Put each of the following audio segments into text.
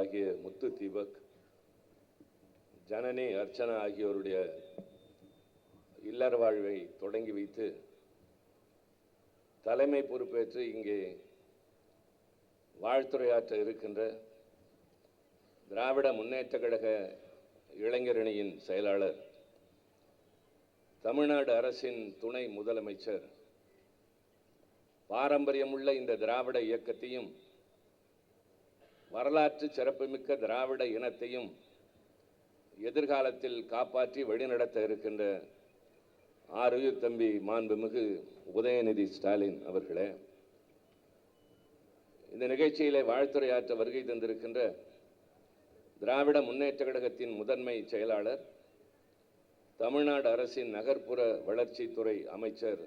ஆகிய முத்து தீபக் ஜனனி அர்ச்சனா ஆகியோருடைய இல்லற வாழ்வை தொடங்கி வைத்து தலைமை பொறுப்பேற்று இங்கே வாழ்த்துறையாற்ற இருக்கின்ற திராவிட முன்னேற்ற கழக இளைஞரணியின் செயலாளர் தமிழ்நாடு அரசின் துணை முதலமைச்சர் பாரம்பரியமுள்ள இந்த திராவிட இயக்கத்தையும் வரலாற்று சிறப்புமிக்க திராவிட இனத்தையும் எதிர்காலத்தில் காப்பாற்றி வழிநடத்த இருக்கின்ற ஆறுயிர் தம்பி மாண்புமிகு உதயநிதி ஸ்டாலின் அவர்களே இந்த நிகழ்ச்சியிலே வாழ்த்துரையாற்ற வருகை தந்திருக்கின்ற திராவிட முன்னேற்ற கழகத்தின் முதன்மை செயலாளர் தமிழ்நாடு அரசின் நகர்ப்புற வளர்ச்சித்துறை அமைச்சர்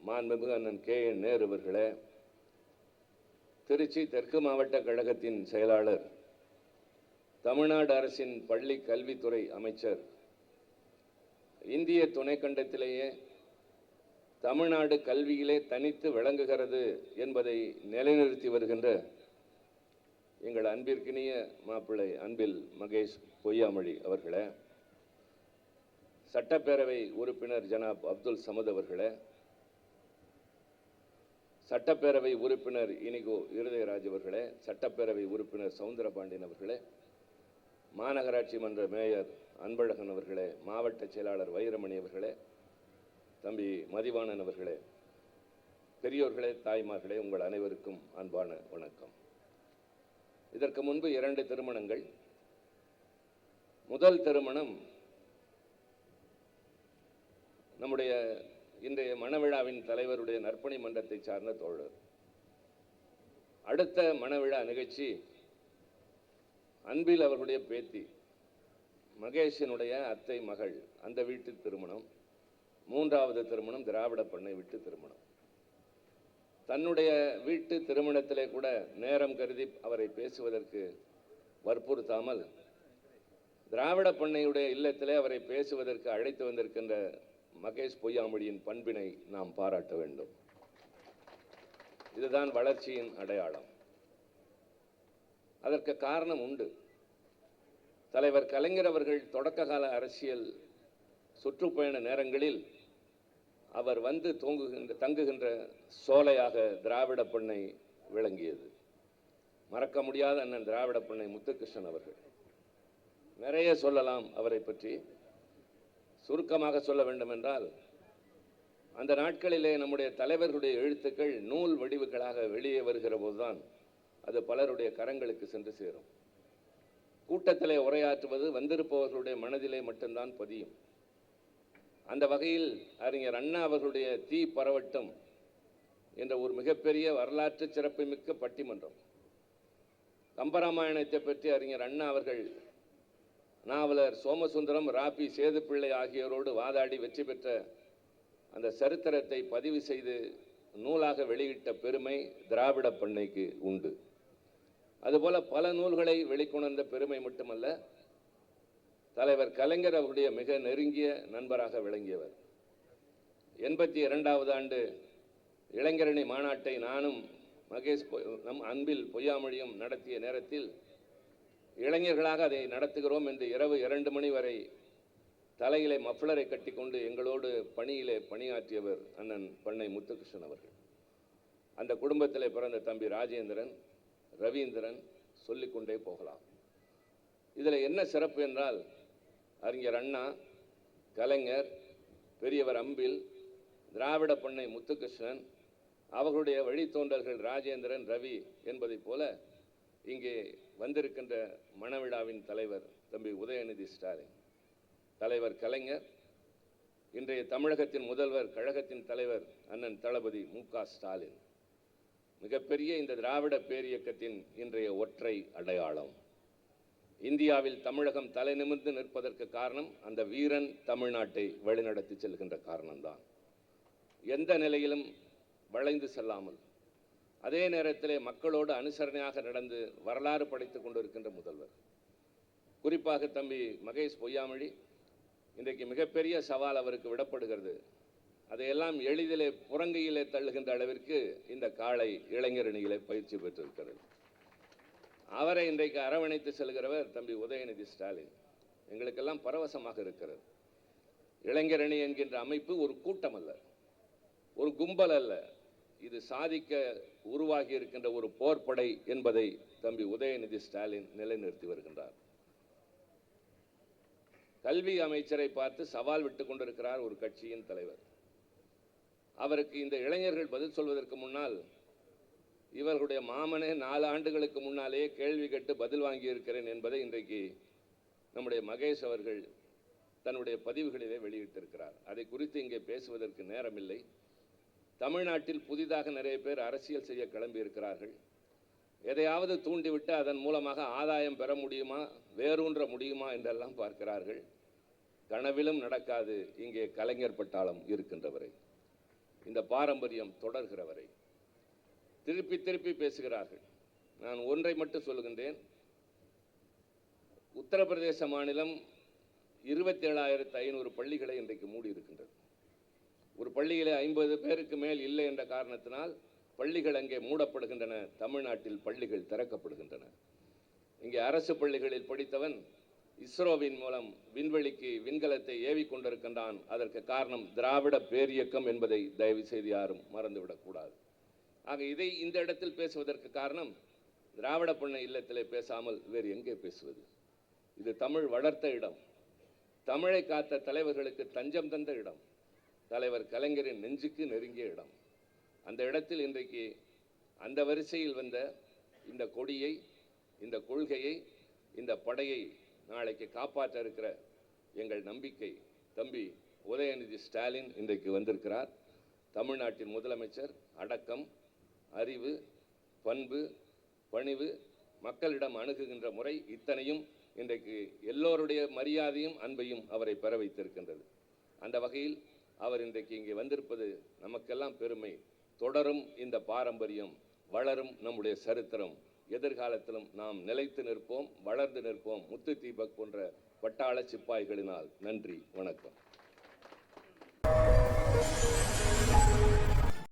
மாண்புமிகு அண்ணன் கே என் நேரு அவர்களே திருச்சி தெற்கு மாவட்ட கழகத்தின் செயலாளர் தமிழ்நாடு அரசின் பள்ளி கல்வித்துறை அமைச்சர் இந்திய துணைக்கண்டத்திலேயே தமிழ்நாடு கல்வியிலே தனித்து விளங்குகிறது என்பதை நிலைநிறுத்தி வருகின்ற எங்கள் அன்பிற்கினிய மாப்பிள்ளை அன்பில் மகேஷ் பொய்யாமொழி அவர்களே சட்டப்பேரவை உறுப்பினர் ஜனாப் அப்துல் சமத் அவர்களே சட்டப்பேரவை உறுப்பினர் இனிகோ இருதயராஜ் அவர்களே சட்டப்பேரவை உறுப்பினர் சவுந்தரபாண்டியன் அவர்களே மாநகராட்சி மன்ற மேயர் அன்பழகன் அவர்களே மாவட்ட செயலாளர் வைரமணி அவர்களே தம்பி மதிவாணன் அவர்களே பெரியோர்களே தாய்மார்களே உங்கள் அனைவருக்கும் அன்பான வணக்கம். இதற்கு முன்பு இரண்டு திருமணங்கள். முதல் திருமணம் நம்முடைய இன்றைய மணவிழாவின் தலைவருடைய நற்பணி மன்றத்தை சார்ந்த தோழர். அடுத்த மணவிழா நிகழ்ச்சி அன்பில் அவர்களுடைய பேத்தி மகேஷனுடைய அத்தை மகள் அந்த வீட்டு திருமணம் மூன்றாவது திருமணம் திராவிட பண்ணை வீட்டு திருமணம். தன்னுடைய வீட்டு திருமணத்திலே கூட நேரம் கருதி அவரை பேசுவதற்கு வற்புறுத்தாமல் திராவிட பண்ணையுடைய இல்லத்திலே அவரை பேசுவதற்கு அழைத்து வந்திருக்கின்ற மகேஷ் பொய்யாமொழியின் பண்பினை நாம் பாராட்ட வேண்டும். இதுதான் வளர்ச்சியின் அடையாளம். அதற்கு காரணம் உண்டு. தலைவர் கலைஞர் அவர்கள் தொடக்க கால அரசியல் சுற்றுப்பயண நேரங்களில் அவர் வந்து தூங்குகின்ற தங்குகின்ற சோலையாக திராவிட பெண்ணை விளங்கியது. மறக்க முடியாத அண்ணன் திராவிட பெண்ணை முத்துகிருஷ்ணன் அவர்கள். நிறைய சொல்லலாம் அவரை பற்றி. சுருக்கமாக சொல்ல வேண்டும் என்றால் அந்த நாட்களிலே நம்முடைய தலைவர்களுடைய எழுத்துக்கள் நூல் வடிவுகளாக வெளியே வருகிற போதுதான் அது பலருடைய கரங்களுக்கு சென்று சேரும். கூட்டத்திலே உரையாற்றுவது வந்திருப்பவர்களுடைய மனதிலே மட்டும்தான் பதியும். அந்த வகையில் அறிஞர் அண்ணா அவர்களுடைய தீ பரவட்டும் என்ற ஒரு மிகப்பெரிய வரலாற்று சிறப்புமிக்க பட்டிமன்றம். கம்பராமாயணத்தை பற்றி அறிஞர் அண்ணா அவர்கள் நாவலர் சோமசுந்தரம் ராபி சேதுப்பிள்ளை ஆகியோரோடு வாதாடி வெற்றி பெற்ற அந்த சரித்திரத்தை பதிவு செய்து நூலாக வெளியிட்ட பெருமை திராவிட பண்ணைக்கு உண்டு. அதுபோல பல நூல்களை வெளிக்கொணர்ந்த பெருமை மட்டுமல்ல தலைவர் கலைஞர் அவருடைய மிக நெருங்கிய நண்பராக விளங்கியவர். எண்பத்தி இரண்டாவது ஆண்டு இளைஞரணி மாநாட்டை நானும் மகேஷ் நம் அன்பில் பொய்யாமொழியும் நடத்திய நேரத்தில் இளைஞர்களாக அதை நடத்துகிறோம் என்று இரவு இரண்டு மணி வரை தலையிலே மஃப்ளரை கட்டிக்கொண்டு எங்களோடு பணியிலே பணியாற்றியவர் அண்ணன் பண்ணை முத்துகிருஷ்ணன் அவர்கள். அந்த குடும்பத்தில் பிறந்த தம்பி ராஜேந்திரன் ரவீந்திரன் சொல்லிக்கொண்டே போகலாம். இதில் என்ன சிறப்பு என்றால் அறிஞர் அண்ணா கலைஞர் பெரியவர் அம்பில் திராவிட பண்ணை முத்துகிருஷ்ணன் அவர்களுடைய வழித்தோன்றல்கள் ராஜேந்திரன் ரவி என்பதைப் போல இங்கே வந்திருக்கின்ற மணவிழாவின் தலைவர் தம்பி உதயநிதி ஸ்டாலின். தலைவர் கலைஞர் இன்றைய தமிழகத்தின் முதல்வர் கழகத்தின் தலைவர் அண்ணன் தளபதி மு க ஸ்டாலின். மிகப்பெரிய இந்த திராவிட பேரியக்கத்தின் இன்றைய ஒற்றை அடையாளம். இந்தியாவில் தமிழகம் தலை நிமிர்ந்து நிற்பதற்கு காரணம் அந்த வீரன் தமிழ்நாட்டை வழிநடத்தி செல்கின்ற காரணம்தான். எந்த நிலையிலும் வளைந்து செல்லாமல் அதே நேரத்தில் மக்களோடு அனுசரணையாக நடந்து வரலாறு படைத்துக் கொண்டிருக்கின்ற முதல்வர். குறிப்பாக தம்பி மகேஷ் பொய்யாமொழி இன்றைக்கு மிகப்பெரிய சவால் அவருக்கு விடப்படுகிறது. அதையெல்லாம் எளிதிலே புறங்கையிலே தள்ளுகின்ற அளவிற்கு இந்த காளை இளைஞரணிகளை பயிற்சி பெற்றிருக்கிறது. அவரை இன்றைக்கு அரவணைத்து செல்கிறவர் தம்பி உதயநிதி ஸ்டாலின். எங்களுக்கெல்லாம் பரவசமாக இருக்கிறது. இளைஞரணி என்கின்ற அமைப்பு ஒரு கூட்டம் அல்ல ஒரு கும்பல் அல்ல. இது சாதிக்க உருவாகி இருக்கின்ற ஒரு போர்ப்படை என்பதை தம்பி உதயநிதி ஸ்டாலின் நிலைநிறுத்தி வருகின்றார். கல்வி அமைச்சரை பார்த்து சவால் விட்டுக் கொண்டிருக்கிறார் ஒரு கட்சியின் தலைவர். அவருக்கு இந்த இளைஞர்கள் பதில் சொல்வதற்கு முன்னால் இவர்களுடைய மாமனே நாலு ஆண்டுகளுக்கு முன்னாலேயே கேள்வி கேட்டு பதில் வாங்கியிருக்கிறேன் என்பதை இன்றைக்கு நம்முடைய மகேஷ் அவர்கள் தன்னுடைய பதிவுகளிலே வெளியிட்டிருக்கிறார். அதை குறித்து இங்கே பேசுவதற்கு நேரமில்லை. தமிழ்நாட்டில் புதிதாக நிறைய பேர் அரசியல் செய்ய கிளம்பி இருக்கிறார்கள் எதையாவது தூண்டிவிட்டு அதன் மூலமாக ஆதாயம் பெற முடியுமா வேரூன்ற முடியுமா என்றெல்லாம் பார்க்கிறார்கள். கனவிலும் நடக்காது இங்கே கலைஞர் பட்டாளம் இருக்கின்றவரை. இந்த பாரம்பரியம் தொடர்கிறவரை. திருப்பி திருப்பி பேசுகிறார்கள். நான் ஒன்றை மட்டும் சொல்லுகின்றேன். உத்தரப்பிரதேச மாநிலம் இருபத்தி ஏழாயிரத்து ஐநூறு பள்ளிகளை இன்றைக்கு மூடி இருக்கின்றது ஒரு பள்ளியிலே ஐம்பது பேருக்கு மேல் இல்லை என்ற காரணத்தினால் பள்ளிகள் அங்கே மூடப்படுகின்றன. தமிழ்நாட்டில் பள்ளிகள் திறக்கப்படுகின்றன. இங்கே அரசு பள்ளிகளில் படித்தவன் இஸ்ரோவின் மூலம் விண்வெளிக்கு விண்கலத்தை ஏவி கொண்டிருக்கின்றான். அதற்கு காரணம் திராவிட பேரியக்கம் என்பதை தயவு செய்து யாரும் மறந்துவிடக்கூடாது ஆக இதை இந்த இடத்தில் பேசுவதற்கு காரணம் திராவிட பண்ண இல்லத்திலே பேசாமல் வேறு எங்கே பேசுவது? இது தமிழ் வளர்த்த இடம். தமிழை காத்த தலைவர்களுக்கு தஞ்சம் தந்த இடம். தலைவர் கலைஞரின் நெஞ்சுக்கு நெருங்கிய இடம். அந்த இடத்தில் இன்றைக்கு அந்த வரிசையில் வந்த இந்த கொடியை இந்த கொள்கையை இந்த படையை நாளைக்கு காப்பாற்ற இருக்கிற எங்கள் நம்பிக்கை தம்பி உதயநிதி ஸ்டாலின் இன்றைக்கு வந்திருக்கிறார். தமிழ்நாட்டின் முதலமைச்சர் அடக்கம் அறிவு பண்பு பணிவு மக்களிடம் அணுகுகின்ற முறை இத்தனையும் இன்றைக்கு எல்லோருடைய மரியாதையும் அன்பையும் அவரை பெற வைத்திருக்கின்றது. அந்த வகையில் அவர் இன்றைக்கு இங்கே வந்திருப்பது நமக்கெல்லாம் பெருமை. தொடரும் இந்த பாரம்பரியம் வளரும் நம்முடைய சரித்திரம். எதிர்காலத்திலும் நாம் நிலைத்து நிற்போம் வளர்ந்து நிற்போம். முத்து தீபக் போன்ற பட்டாள சிப்பாய்களினால் நன்றி வணக்கம்.